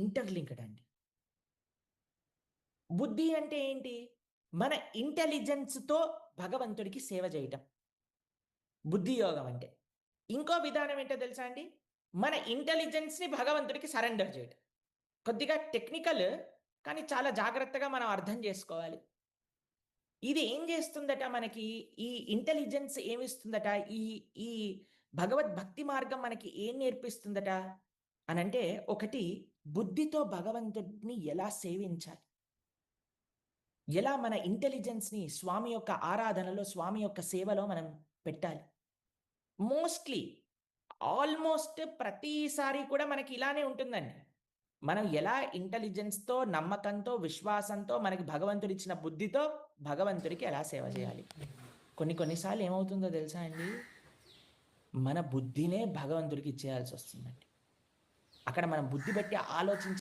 Interlinked అండి. బుద్ధి అంటే ఏంటి? మన ఇంటెలిజెన్స్తో భగవంతుడికి సేవ చేయటం. బుద్ధి యోగం అంటే. ఇంకో విధానం ఏంటో తెలుసా అండి? మన ఇంటెలిజెన్స్ని భగవంతుడికి సరెండర్ చేయటం. కొద్దిగా టెక్నికల్ కానీ చాలా జాగ్రత్తగా మనం అర్థం చేసుకోవాలి. ఇది ఏం చేస్తుందట మనకి? ఈ ఇంటెలిజెన్స్ ఏమిస్తుందట? ఈ ఈ భగవద్భక్తి మార్గం మనకి ఏం నేర్పిస్తుందట? అనంటే ఒకటి బుద్ధితో భగవంతుడిని ఎలా సేవించాలి? ఎలా మన ఇంటెలిజెన్స్ని స్వామి యొక్క ఆరాధనలో స్వామి యొక్క సేవలో మనం పెట్టాలి? మోస్ట్లీ ఆల్మోస్ట్ ప్రతిసారి కూడా మనకి ఇలానే ఉంటుందండి. మనం ఎలా ఇంటెలిజెన్స్తో నమ్మకంతో విశ్వాసంతో మనకి భగవంతుడు ఇచ్చిన బుద్ధితో భగవంతుడికి ఎలా సేవ చేయాలి? కొన్ని కొన్నిసార్లు ఏమవుతుందో తెలుసా అండి? మన బుద్ధినే భగవంతుడికి ఇచ్చేయాల్సి వస్తుందండి. అక్కడ మనం బుద్ధి పెట్టి ఆలోచించి